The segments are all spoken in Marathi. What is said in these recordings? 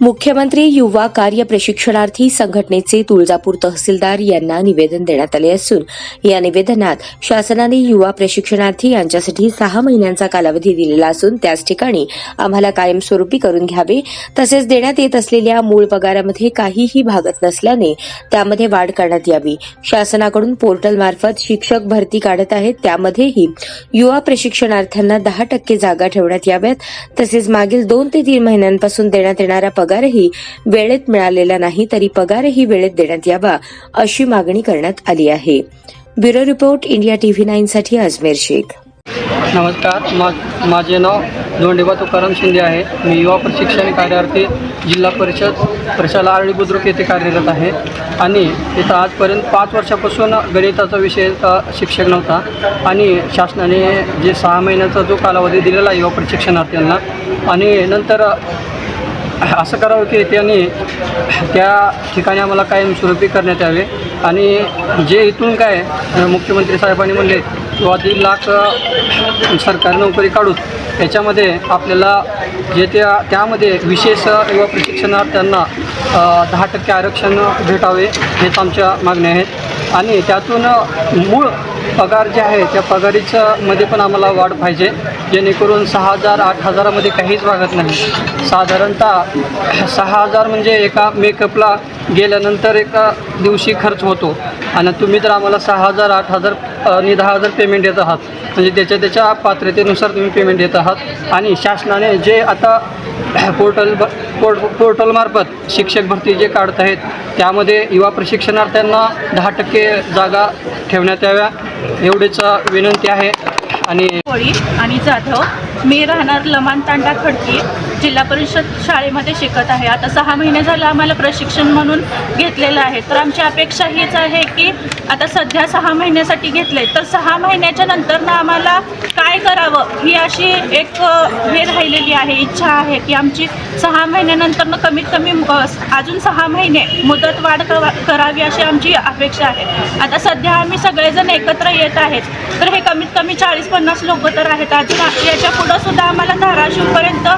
मुख्यमंत्री युवा कार्य प्रशिक्षणार्थी संघटनेचे तुळजापूर तहसीलदार यांना निवेदन देण्यात आले असून या निवेदनात शासनाने युवा प्रशिक्षणार्थी यांच्यासाठी सहा महिन्यांचा कालावधी दिलेला असून त्याच ठिकाणी आम्हाला कायमस्वरूपी करून घ्यावे. तसेच देण्यात येत असलेल्या मूळ पगारामध्ये काहीही भागत नसल्याने त्यामध्ये वाढ करण्यात यावी. शासनाकडून पोर्टलमार्फत शिक्षक भरती काढत आहेत. त्यामध्येही युवा प्रशिक्षणार्थ्यांना दहा टक्के जागा ठेवण्यात याव्यात. तसेच मागील दोन ते तीन महिन्यांपासून देण्यात येणारा पगारही वेळेत मिळालेला नाही तरी पगारही वेळेत देण्यात यावा अशी मागणी करण्यात आली आहे. ब्युरो रिपोर्ट इंडिया टीव्ही नाईनसाठी अजमेर शेख. नमस्कार मा माझे नाव धोंडेबा तुकाराम शिंदे आहे. मी युवा प्रशिक्षण कार्यार्थी जिल्हा परिषद प्रशाला आरळी बुद्रुक येथे कार्यरत आहे. आणि इथं आजपर्यंत पाच वर्षापासून गणिताचा विषय शिक्षक नव्हता. आणि शासनाने जे सहा महिन्याचा जो कालावधी दिलेला युवा प्रशिक्षणार्थ्यांना आणि नंतर असं करावं की त्यांनी त्या ठिकाणी आम्हाला कायमस्वरूपी करण्यात यावे. आणि जे इथून काय मुख्यमंत्री साहेबांनी म्हणले किंवा तीन लाख सरकारी नोकरी काढून त्याच्यामध्ये आपल्याला जे त्या त्यामध्ये विशेष किंवा प्रशिक्षणार्थ्यांना दहा टक्के आरक्षण भेटावे हेच आमच्या मागण्या आहेत. आणि त्यातून मूळ पगार जे आहे त्या पगारीचं मध्ये पण आम्हाला वाढ पाहिजे. जेणेकरून सहा हजार आठ हजारामध्ये काहीच वागत नाही. साधारणतः सहा हजार म्हणजे एका मेकअपला गेल्यानंतर एका दिवशी खर्च होतो. आणि तुम्ही तर आम्हाला सहा हजार आठ हजार आणि दहा हजार पेमेंट देत आहात. म्हणजे त्याच्या त्याच्या पात्रतेनुसार तुम्ही पेमेंट देत आहात. आणि शासनाने जे आता पोर्टल ब पोर्ट पोर्टलमार्फत शिक्षक भरती जे काढत आहेत त्यामध्ये युवा प्रशिक्षणार्थ्यांना दहा टक्के जागा ठेवण्यात याव्या एवढीच विनंती आहे. आणि आणि जाधव मी राहणार लमान तांडा खडकी. जिल्हा परिषद शाळेमध्ये शिकत आहे. आता सहा महिने झालं आम्हाला प्रशिक्षण म्हणून घेतलेलं आहे. तर आमची अपेक्षा हीच आहे की आता सध्या सहा महिन्यासाठी घेतले तर सहा महिन्याच्या नंतर ना आम्हाला काय करावं ही अशी एक हे राहिलेली आहे इच्छा आहे की आमची सहा महिन्यानंतर कमीत कमी अजून सहा महिने मुदत वाढ कवा- करावी अशी आमची अपेक्षा आहे. आता सध्या आम्ही सगळेजण एकत्र येत आहेत. तर हे कमीत कमी चाळीस पन्नास लोक तर आहेत. अजून याच्या पुढं सुद्धा आम्हाला धाराशिवपर्यंत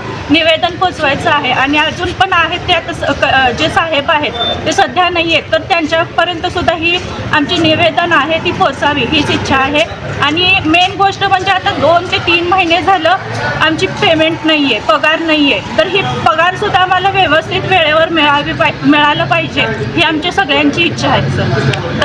ठेवायचं आहे. आणि अजून पण आहेत ते आता स- क- जे साहेब आहेत ते सध्या नाही आहेत तर त्यांच्यापर्यंत सुद्धा ही आमची निवेदन आहे ती पोचावी हीच इच्छा आहे. आणि मेन गोष्ट म्हणजे आता दोन ते तीन महिने झालं आमची पेमेंट नाही आहे पगार नाही आहे तर ही पगारसुद्धा आम्हाला व्यवस्थित वेळेवर मिळावी पाय मिळालं पाहिजे ही आमच्या सगळ्यांची इच्छा आहे सर.